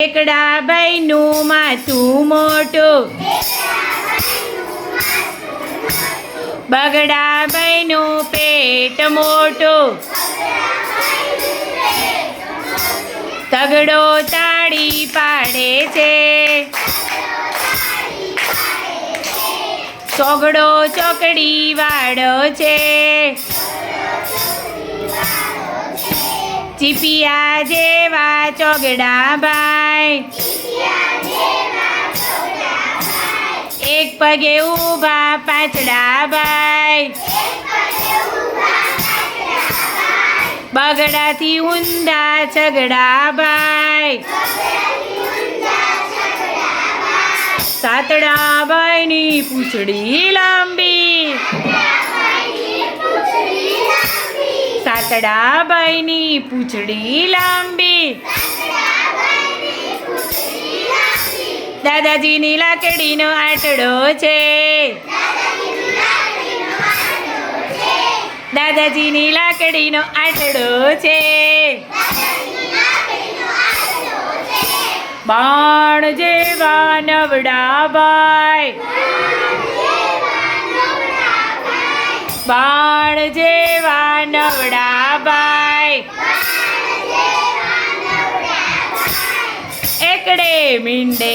એકડા ભાઈનું માથું મોટું. બગડા ભાઈનું પેટ મોટું. તગડો તાળી પાડે છે. ચોગડો ચોકડી વાળો છે. ચીપિયા જેવા ચોગડા ભાઈ એક પગે ઊભા પાછડા ભાઈ. બગડાથી ઊંધા છગડા ભાઈ. સાતડા ભાઈની પૂંછડી લાંબી. સાતડા ભાઈની પૂંછડી લાંબી. દાદાજીની લાકડીનો આટડો છે. દાદાજીની લાકડીનો આટડો છે. બાણ જેવા નવડા ભાઈ. બાણ જેવા નવડા ભાઈ. மீண்டே மீண்டே